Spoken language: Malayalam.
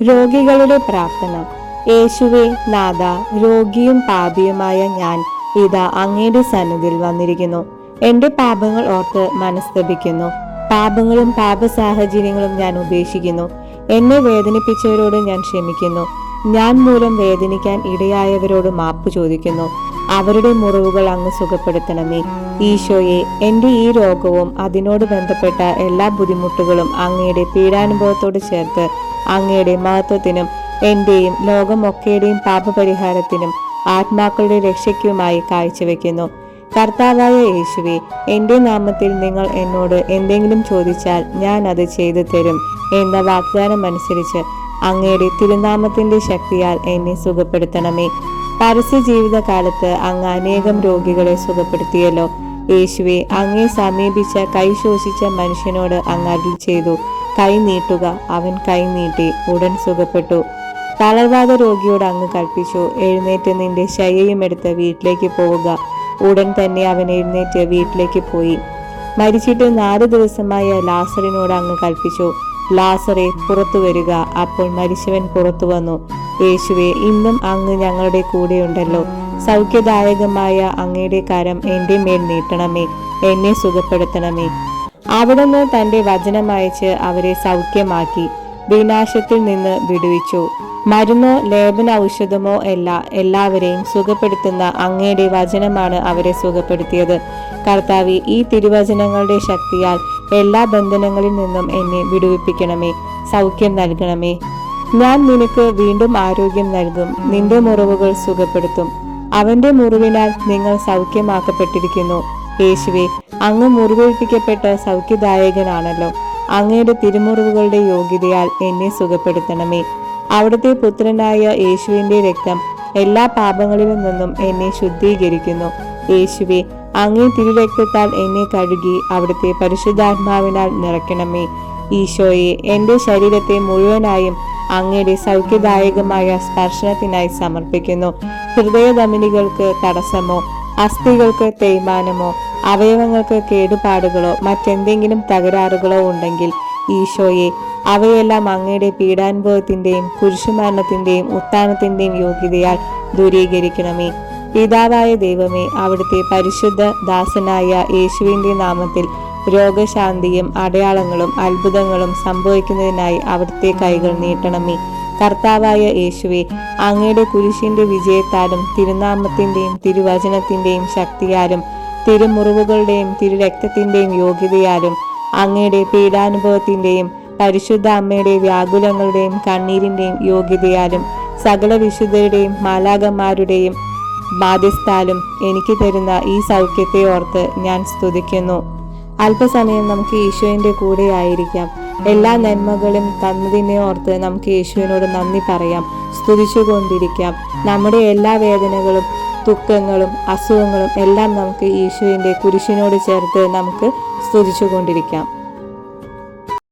രോഗികളുടെ പ്രാർത്ഥന. യേശുവെ നാഥ രോഗിയും പാപിയുമായ ഞാൻ ഇതാ അങ്ങയുടെ സന്നിധിയിൽ വന്നിരിക്കുന്നു. എന്റെ പാപങ്ങൾ ഓർത്ത് മനസ്തപിക്കുന്നു. പാപങ്ങളും പാപ സാഹചര്യങ്ങളും ഞാൻ ഉപേക്ഷിക്കുന്നു. എന്നെ വേദനിപ്പിച്ചവരോട് ഞാൻ ക്ഷമിക്കുന്നു. ഞാൻ മൂലം വേദനിക്കാൻ ഇടയായവരോട് മാപ്പ് ചോദിക്കുന്നു. അവരുടെ മുറിവുകൾ അങ്ങ് സുഖപ്പെടുത്തണമേ. ഈശോയെ എന്റെ ഈ രോഗവും അതിനോട് ബന്ധപ്പെട്ട എല്ലാ ബുദ്ധിമുട്ടുകളും അങ്ങയുടെ പീഡാനുഭവത്തോട് ചേർത്ത് അങ്ങയുടെ മഹത്വത്തിനും എന്റെയും ലോകമൊക്കെയുടെയും പാപപരിഹാരത്തിനും ആത്മാക്കളുടെ രക്ഷയ്ക്കുമായി കാഴ്ചവെക്കുന്നു. കർത്താവായ യേശുവെ എന്റെ നാമത്തിൽ നിങ്ങൾ എന്നോട് എന്തെങ്കിലും ചോദിച്ചാൽ ഞാൻ അത് ചെയ്തു തരും എന്ന വാഗ്ദാനം അനുസരിച്ച് അങ്ങയുടെ തിരുനാമത്തിന്റെ ശക്തിയാൽ എന്നെ സുഖപ്പെടുത്തണമേ. പരസ്യ ജീവിതകാലത്ത് അങ്ങ് അനേകം രോഗികളെ സുഖപ്പെടുത്തിയല്ലോ. യേശുവെ അങ്ങേ സമീപിച്ച കൈശോഷിച്ച മനുഷ്യനോട് അങ്ങ് അരുൾ ചെയ്തു. കൈ നീട്ടുക. അവൻ കൈ നീട്ടി ഉടൻ സുഖപ്പെട്ടു. തളർവാദ രോഗിയോട് അങ്ങ് കൽപ്പിച്ചു എഴുന്നേറ്റ് നിന്റെ ശയ്യയും എടുത്ത് വീട്ടിലേക്ക് പോവുക. ഉടൻ തന്നെ അവൻ എഴുന്നേറ്റ് വീട്ടിലേക്ക് പോയി. മരിച്ചിട്ട് നാല് ദിവസമായ ലാസറിനോട് അങ്ങ് കൽപ്പിച്ചു ലാസറെ പുറത്തു വരിക. അപ്പോൾ മരിച്ചവൻ പുറത്തു വന്നു. യേശുവെ ഇന്നും അങ്ങ് ഞങ്ങളുടെ കൂടെയുണ്ടല്ലോ. സൗഖ്യദായകമായ അങ്ങയുടെ കരം എന്റെ മേൽ നീട്ടണമേ എന്നെ സുഖപ്പെടുത്തണമേ. അവിടുന്ന് തന്റെ വചനമയച്ച് അവരെ സൗഖ്യമാക്കി വിനാശത്തിൽ നിന്ന് വിടുവിച്ചു. മരുന്നോ ലേപന ഔഷധമോ അല്ല എല്ലാവരെയും സുഖപ്പെടുത്തുന്ന അങ്ങയുടെ വചനമാണ് അവരെ സുഖപ്പെടുത്തിയത്. കർത്താവി ഈ തിരുവചനങ്ങളുടെ ശക്തിയാൽ എല്ലാ ബന്ധനങ്ങളിൽ നിന്നും എന്നെ വിടുവിപ്പിക്കണമേ സൗഖ്യം നൽകണമേ. ഞാൻ നിനക്ക് വീണ്ടും ആരോഗ്യം നൽകും നിന്റെ മുറിവുകൾ സുഖപ്പെടുത്തും. അവന്റെ മുറിവിനാൽ നിങ്ങൾ സൗഖ്യമാക്കപ്പെട്ടിരിക്കുന്നു. യേശുവെ അങ്ങ് മുറിവേൽപ്പിക്കപ്പെട്ട സൗഖ്യദായകനാണല്ലോ. അങ്ങയുടെ തിരുമുറിവുകളുടെ യോഗ്യതയാൽ എന്നെ സുഖപ്പെടുത്തണമേ. അവിടുത്തെ പുത്രനായ യേശുവിന്റെ രക്തം എല്ലാ പാപങ്ങളിൽ നിന്നും എന്നെ ശുദ്ധീകരിക്കുന്നു. യേശുവെ അങ്ങേ തിരുരക്തത്താൽ എന്നെ കഴുകി അവിടുത്തെ പരിശുദ്ധാത്മാവിനാൽ നിറയ്ക്കണമേ. ഈശോയെ എന്റെ ശരീരത്തെ മുഴുവനായും അങ്ങയുടെ സൗഖ്യദായകമായ സ്പർശനത്തിനായി സമർപ്പിക്കുന്നു. ഹൃദയധമനികൾക്ക് തടസ്സമോ അസ്ഥികൾക്ക് തേയ്മാനമോ അവയവങ്ങൾക്ക് കേടുപാടുകളോ മറ്റെന്തെങ്കിലും തകരാറുകളോ ഉണ്ടെങ്കിൽ ഈശോയെ അവയെല്ലാം അങ്ങയുടെ പീഡാനുഭവത്തിന്റെയും കുരിശുമരണത്തിന്റെയും ഉത്ഥാനത്തിന്റെയും യോഗ്യതയാൽ ദൂരീകരിക്കണമേ. പിതാവായ ദൈവമേ അവിടുത്തെ പരിശുദ്ധ ദാസനായ യേശുവിന്റെ നാമത്തിൽ രോഗശാന്തിയും അടയാളങ്ങളും അത്ഭുതങ്ങളും സംഭവിക്കുന്നതിനായി അവിടുത്തെ കൈകൾ നീട്ടണമേ. കർത്താവായ യേശുവെ അങ്ങയുടെ കുരിശിന്റെ വിജയത്താലും തിരുനാമത്തിന്റെയും തിരുവചനത്തിന്റെയും ശക്തിയാലും തിരുമുറിവുകളുടെയും തിരുരക്തത്തിന്റെയും യോഗ്യതയാലും അങ്ങയുടെ പീഡാനുഭവത്തിന്റെയും പരിശുദ്ധ അമ്മയുടെ വ്യാകുലങ്ങളുടെയും കണ്ണീരിന്റെയും യോഗ്യതയാലും സകല വിശുദ്ധരുടെയും മാലാകന്മാരുടെയും ബാധ്യസ്ഥാലും എനിക്ക് തരുന്ന ഈ സൗഖ്യത്തെ ഓർത്ത് ഞാൻ സ്തുതിക്കുന്നു. അല്പസമയം നമുക്ക് ഈശോയുടെ കൂടെ ആയിരിക്കാം. എല്ലാ നന്മകളും തന്നതിനെ ഓർത്ത് നമുക്ക് യേശുവിനോട് നന്ദി പറയാം. സ്തുതിച്ചുകൊണ്ടിരിക്കാം നമ്മുടെ എല്ലാ വേദനകളും ദുഃഖങ്ങളും അസുഖങ്ങളും എല്ലാം നമുക്ക് ഈശോയുടെ കുരിശിനോട് ചേർത്ത് നമുക്ക് സ്തുതിച്ചുകൊണ്ടിരിക്കാം